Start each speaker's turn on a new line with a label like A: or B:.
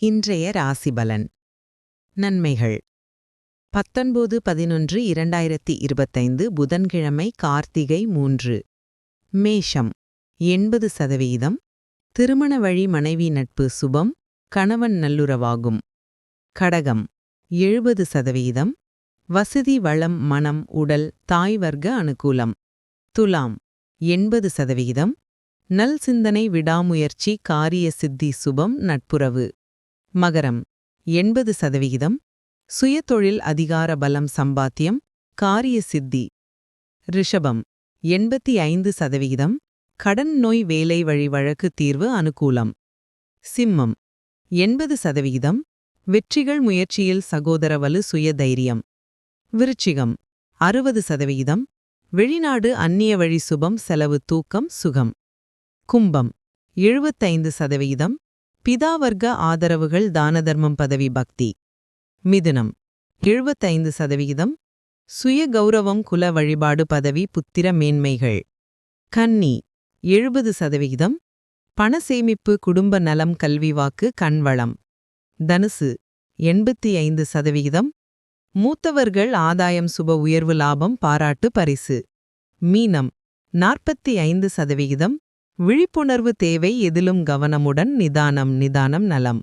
A: இன்றைய ராசிபலன். நன்மைகள். பத்தொன்பது பதினொன்று இரண்டாயிரத்தி இருபத்தைந்து புதன்கிழமை கார்த்திகை மூன்று. மேஷம். எண்பது சதவீதம். திருமண வழி மனைவி நட்பு சுபம். கணவன் நல்லுறவாகும். கடகம். எழுபது சதவீதம். வசதி வளம் மனம் உடல் தாய் வர்க்க அனுகூலம். துலாம். எண்பது சதவீதம். நல் சிந்தனை விடாமுயற்சி காரிய சித்தி சுபம் நட்புறவு. மகரம். எண்பது சதவிகிதம். சுயதொழில் அதிகார பலம் சம்பாத்தியம். காரிய சித்தி. ரிஷபம். எண்பத்தி ஐந்து சதவிகிதம். கடன் நோய் வேலை வழி வழக்கு தீர்வு அனுகூலம். சிம்மம். எண்பது சதவிகிதம். வெற்றிகள் முயற்சியில் சகோதர வலு சுய தைரியம் விருச்சிகம். அறுபது சதவிகிதம். வெளிநாடு அந்நிய வழி சுபம் செலவு தூக்கம் சுகம். கும்பம். எழுபத்தைந்து சதவிகிதம். பிதாவர்க்க ஆதரவுகள் தானதர்மம் பதவி பக்தி. மிதுனம். எழுபத்தைந்து சதவிகிதம். சுய கௌரவம் குல வழிபாடு பதவி புத்திர மேன்மைகள். கன்னி. எழுபது சதவிகிதம். பண சேமிப்பு குடும்ப நலம் கல்வி வாக்கு கண்வளம் தனுசு. எண்பத்தி ஐந்து சதவிகிதம். மூத்தவர்கள் ஆதாயம் சுப உயர்வு லாபம் பாராட்டு பரிசு. மீனம். நாற்பத்தி ஐந்து சதவிகிதம். விழிப்புணர்வு தேவை எதிலும் கவனமுடன் நிதானம் நிதானம் நலம்.